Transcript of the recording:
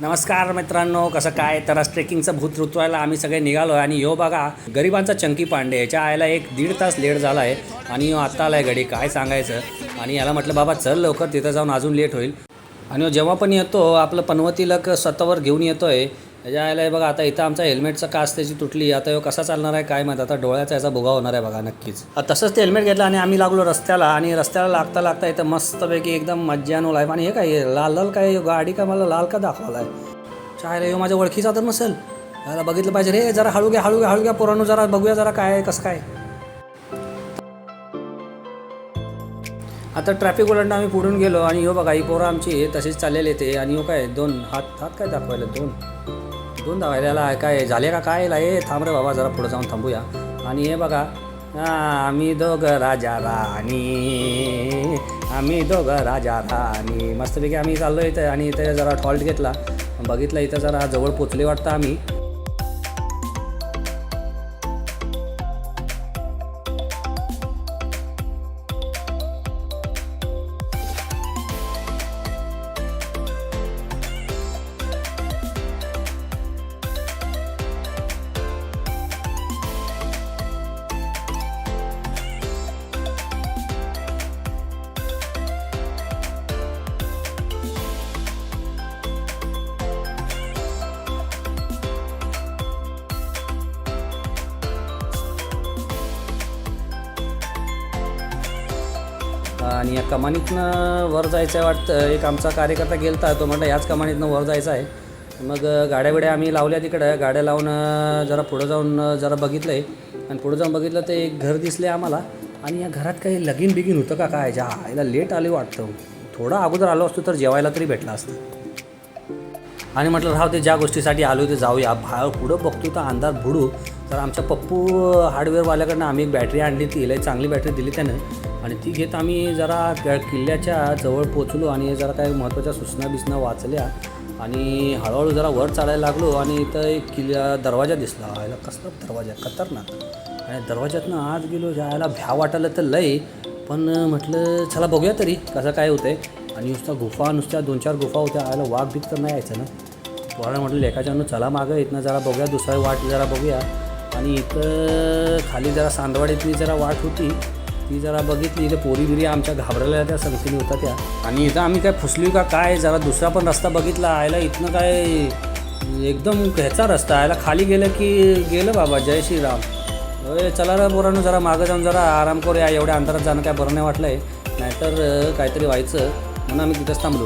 नमस्कार मित्रांनो कसं काय? तर आज ट्रेकिंगचं भूत रुतवायला आम्ही सगळे निघालो आहे आणि यो बघा गरिबांचा चंकी पांडे याच्या आयला एक दीड तास लेट झाला आहे आणि यो आत्ता आला आहे घडी काय सांगायचं? आणि याला म्हटलं बाबा चल लवकर तिथं जाऊन अजून लेट होईल. आणि जेव्हा पण येतो आपलं पनवतीला स्वतःवर घेऊन येतो आहे त्याच्या आयला हे बघा आता इथं आमचा हेल्मेटचा कास त्याची तुटली आता ह्यो कसा चालणार आहे काय माहीत? आता डोळ्याचा याचा भुगा होणार आहे बघा नक्कीच. तसंच ते हेल्मेट घेतलं आणि आम्ही लागलो रस्त्याला आणि रस्त्याला लागता लागता इथं मस्तपैकी एकदम मज्जानो लाईफ आणि हे काय लाल लाल काय गाडी का मला लाल का दाखवला आहे? चायला ह्यो माझ्या ओळखीचा तर नसेल. याला बघितलं पाहिजे रे जरा हळू घ्या हळू घ्या हळू घ्या पोरांनो जरा बघूया जरा काय कसं काय आता ट्रॅफिक ओलांडून आम्ही पुढून गेलो आणि हो बघा ही पोरं आमची तशीच चाललेले ते. आणि हो काय दोन हात हात काय दाखवायला? दोन. दोन दाखवायला काय? झाले का काय? हे थांब रे बाबा जरा पुढे जाऊन थांबूया. आणि हे बघा आम्ही दोघं राजा राणी. आम्ही दोघं राजा राणी. मस्तपैकी आम्ही चाललो इथं आणि इथं जरा टॉल्ट घेतला. बघितलं इथं जरा जवळ पोचले वाटतं आम्ही. आणि या कमानीतनं वर जायचं आहे वाटतं. एक आमचा कार्यकर्ता गेलता तो म्हटलं याच कमानीतनं वर जायचं आहे मग गाड्या बिड्या आम्ही लावल्या तिकडं. गाड्या लावून जरा पुढं जाऊन जरा बघितलं आहे आणि पुढं जाऊन बघितलं तर एक घर दिसले आम्हाला. आणि या घरात काही लगीन बिगीन होतं का काय? ज्या आईला लेट आले वाटतं. थोडं अगोदर आलो असतो तर जेवायला तरी भेटला असतं. आणि म्हटलं राव ते ज्या गोष्टीसाठी आलो ते जाऊया. भा पुढं बघतो तर अंधार बुडू. तर आमच्या पप्पू हार्डवेअरवाल्याकडनं आम्ही एक बॅटरी आणली ती लई चांगली बॅटरी दिली त्यानं. आणि ती घेत आम्ही जरा क- किल्ल्याच्या जवळ पोचलो आणि जरा काही महत्त्वाच्या सूचना बिसना वाचल्या. आणि हळूहळू जरा वर चढायला लागलो आणि इथं एक किल्ल्या दरवाजा दिसला. याला कसला दरवाजा? खतरनाक. आणि दरवाज्यातनं आज गेलो जायला भ्या वाटायला तर लय पण म्हटलं चला बघूया तरी कसं काय होतंय. आणि नुसत्या गुफा नुसत्या दोन चार गुफा होत्या. आयला वाघ बीक तर नाही यायचं ना? कोणाला म्हटलं लेखाच्यानं चला मागं इथनं जरा बघूया दुसरा वाट जरा बघूया. आणि इथं खाली जरा सांदवाडीतली जरा वाट होती. ती जरा बघितली इथे पोरी बिरी आमच्या घाबरलेल्या त्या संगतीने होत्या त्या. आणि इथं आम्ही काय फुसली का काय जरा दुसरा पण रस्ता बघितला आयला इथनं काय एकदम ह्याचा रस्ता आयला खाली गेलं की गेलं बाबा जय श्रीराम. अरे चला रे बोरानं जरा मागं जाऊन जरा आराम करूया एवढ्या अंतरात जाणं काय बरं नाही वाटलं आहे नाहीतर काहीतरी व्हायचं म्हणून आम्ही तिथंच थांबलो.